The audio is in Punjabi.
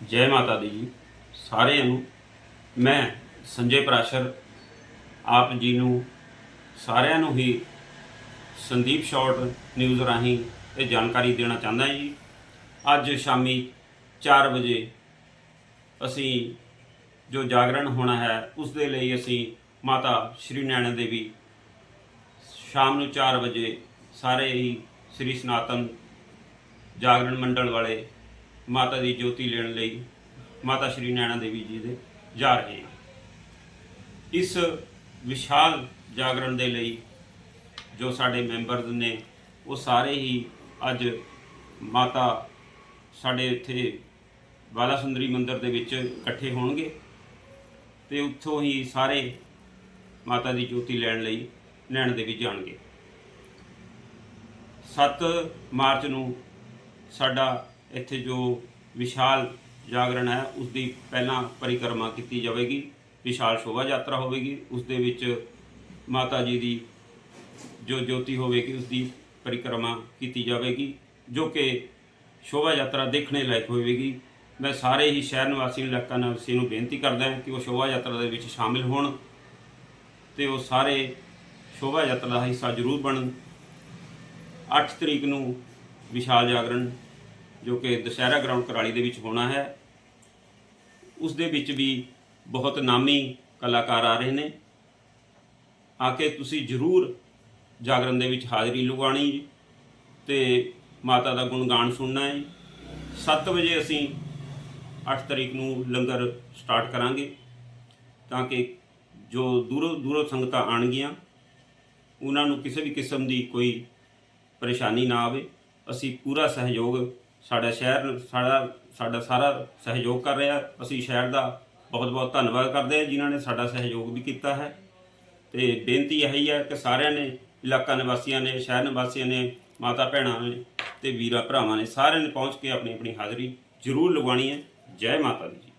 ਜੈ ਮਾਤਾ ਦੀ ਜੀ। ਸਾਰਿਆਂ ਨੂੰ ਮੈਂ ਸੰਜੇ ਪ੍ਰਾਸ਼ਰ ਆਪ ਜੀ ਨੂੰ ਸਾਰਿਆਂ ਨੂੰ ਹੀ ਸੰਦੀਪ ਸ਼ਾਰਟ ਨਿਊਜ਼ ਰਾਹੀਂ ਇਹ ਜਾਣਕਾਰੀ ਦੇਣਾ ਚਾਹੁੰਦਾ ਜੀ। ਅੱਜ ਸ਼ਾਮੀ 4 ਵਜੇ ਅਸੀਂ ਜੋ ਜਾਗਰਣ ਹੋਣਾ ਹੈ, ਉਸ ਦੇ ਲਈ ਅਸੀਂ ਮਾਤਾ ਸ਼੍ਰੀ ਨੈਣਾ ਦੇਵੀ ਸ਼ਾਮ ਨੂੰ 4 ਵਜੇ ਸਾਰੇ ਹੀ ਸ੍ਰੀ ਸਨਾਤਨ ਜਾਗਰਣ ਮੰਡਲ ਵਾਲੇ ਮਾਤਾ ਦੀ ਜੋਤੀ ਲੈਣ ਲਈ ਮਾਤਾ ਸ਼੍ਰੀ ਨੈਣਾ ਦੇਵੀ ਜੀ ਦੇ ਜਾ ਰਹੇ ਹਾਂ। ਇਸ ਵਿਸ਼ਾਲ ਜਾਗਰਣ ਦੇ ਲਈ ਜੋ ਸਾਡੇ ਮੈਂਬਰਸ ਨੇ, ਉਹ ਸਾਰੇ ਹੀ ਅੱਜ ਮਾਤਾ ਸਾਡੇ ਇੱਥੇ ਬਾਲਾ ਸੁੰਦਰੀ ਮੰਦਿਰ ਦੇ ਵਿੱਚ ਇਕੱਠੇ ਹੋਣਗੇ ਤੇ ਉੱਥੋਂ ਹੀ ਸਾਰੇ ਮਾਤਾ ਦੀ ਜੋਤੀ ਲੈਣ ਲਈ ਨੈਣ ਦੇਵੀ ਜਾਣਗੇ। 7 ਮਾਰਚ ਨੂੰ ਸਾਡਾ ਇੱਥੇ ਜੋ ਵਿਸ਼ਾਲ ਜਾਗਰਣ ਹੈ ਉਸ ਦੀ ਪਹਿਲਾਂ ਪਰਿਕਰਮਾ ਕੀਤੀ ਜਾਵੇਗੀ। ਵਿਸ਼ਾਲ ਸ਼ੋਭਾ ਯਾਤਰਾ ਹੋਵੇਗੀ। ਉਸ ਦੇ ਵਿੱਚ ਮਾਤਾ ਜੀ ਦੀ ਜੋ ਜੋਤੀ ਹੋਵੇਗੀ ਉਸ ਦੀ ਪਰਿਕਰਮਾ ਕੀਤੀ ਜਾਵੇਗੀ, ਜੋ ਕਿ ਸ਼ੋਭਾ ਯਾਤਰਾ ਦੇਖਣੇ ਲਾਇਕ ਹੋਵੇਗੀ। ਮੈਂ ਸਾਰੇ ਹੀ ਸ਼ਹਿਰ ਨਿਵਾਸੀ ਇਲਾਕਾ ਨਿਵਾਸੀ ਨੂੰ ਬੇਨਤੀ ਕਰਦਾ ਹਾਂ ਕਿ ਉਹ ਸ਼ੋਭਾ ਯਾਤਰਾ ਦੇ ਵਿੱਚ ਸ਼ਾਮਿਲ ਹੋਣ ਤੇ ਉਹ ਸਾਰੇ ਸ਼ੋਭਾ ਯਾਤਰਾ ਦਾ ਹਿੱਸਾ ਜ਼ਰੂਰ ਬਣਨ। 8 ਤਰੀਕ ਨੂੰ ਵਿਸ਼ਾਲ ਜਾਗਰਣ ਜੋ ਕਿ ਦੁਸਹਿਰਾ ਗਰਾਊਂਡ ਕਰਾਲੀ ਦੇ ਵਿੱਚ ਹੋਣਾ ਹੈ। ਉਸ ਦੇ ਵਿੱਚ ਵੀ ਬਹੁਤ ਨਾਮੀ ਕਲਾਕਾਰ ਆ ਰਹੇ ਨੇ। ਆ ਕੇ ਤੁਸੀਂ ਜ਼ਰੂਰ ਜਾਗਰਣ ਦੇ ਵਿੱਚ ਹਾਜ਼ਰੀ ਲਗਾਉਣੀ ਜੀ ਤੇ ਮਾਤਾ ਦਾ ਗੁਣਗਾਨ ਸੁਣਨਾ ਹੈ। 7 ਵਜੇ ਅਸੀਂ 8 ਤਰੀਕ ਨੂੰ ਲੰਗਰ ਸਟਾਰਟ ਕਰਾਂਗੇ ਤਾਂ ਕਿ ਜੋ ਦੂਰੋਂ ਦੂਰੋਂ ਸੰਗਤਾਂ ਆਣਗੀਆਂ ਉਹਨਾਂ ਨੂੰ ਕਿਸੇ ਵੀ ਕਿਸਮ ਦੀ ਕੋਈ ਪਰੇਸ਼ਾਨੀ ਨਾ ਆਵੇ। ਅਸੀਂ ਪੂਰਾ ਸਹਿਯੋਗ ਸਾਡਾ ਸ਼ਹਿਰ, ਸਾਡਾ ਸਾਡਾ ਸਾਰਾ ਸਹਿਯੋਗ ਕਰ ਰਿਹਾ। ਅਸੀਂ ਸ਼ਹਿਰ ਦਾ ਬਹੁਤ ਬਹੁਤ ਧੰਨਵਾਦ ਕਰਦੇ ਹਾਂ ਜਿਨ੍ਹਾਂ ਨੇ ਸਾਡਾ ਸਹਿਯੋਗ ਵੀ ਕੀਤਾ ਹੈ। ਤੇ ਬੇਨਤੀ ਇਹੀ ਹੈ ਕਿ ਸਾਰਿਆਂ ਨੇ, ਇਲਾਕਾ ਨਿਵਾਸੀਆਂ ਨੇ, ਸ਼ਹਿਰ ਨਿਵਾਸੀਆਂ ਨੇ, ਮਾਤਾ ਭੈਣਾਂ ਨੇ ਤੇ ਵੀਰਾਂ ਭਰਾਵਾਂ ਨੇ ਸਾਰਿਆਂ ਨੇ ਪਹੁੰਚ ਕੇ ਆਪਣੀ ਆਪਣੀ ਹਾਜ਼ਰੀ ਜ਼ਰੂਰ ਲਗਵਾਉਣੀ ਹੈ। ਜੈ ਮਾਤਾ ਦੀ